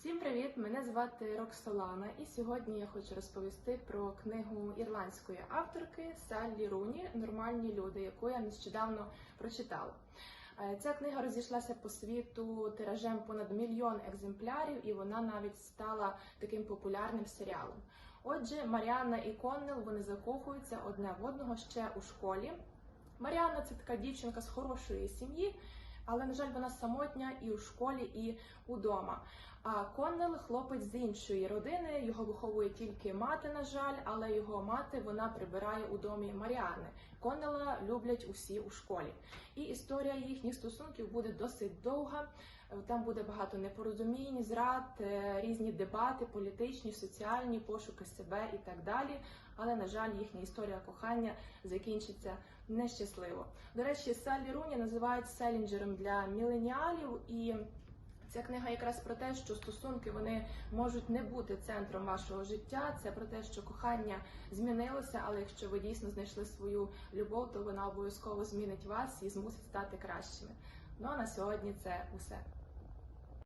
Всім привіт! Мене звати Роксолана, і сьогодні я хочу розповісти про книгу ірландської авторки Саллі Руні Нормальні люди, яку я нещодавно прочитала. Е, Ця книга розійшлася по світу тиражем понад мільйон екземплярів, і вона навіть стала таким популярним серіалом. Отже, Маріанна і Коннел вони закохуються одне в одного ще у школі. Маріанна це така дівчинка з хорошої сім'ї, але, на жаль, вона самотня і у школі, і удома. А Коннел хлопець з іншої родини, його виховує тільки мати, на жаль, але його мати вона прибирає у домі Маріани. Коннела люблять усі у школі. І історія їхніх стосунків буде досить довга. Е, Там буде багато непорозумінь, зрад, е, різні дебати, політичні, соціальні, пошуки себе і так далі. Але, на жаль, їхня історія кохання закінчиться нещасливо. До речі, Саллі Руні називають селінджером для міленіалів і. Ця книга якраз про те, що стосунки вони можуть не бути центром вашого життя. Це про те, що кохання змінилося, але якщо ви дійсно знайшли свою любов, то вона обов'язково змінить вас і змусить стати кращими. Ну а на сьогодні це усе.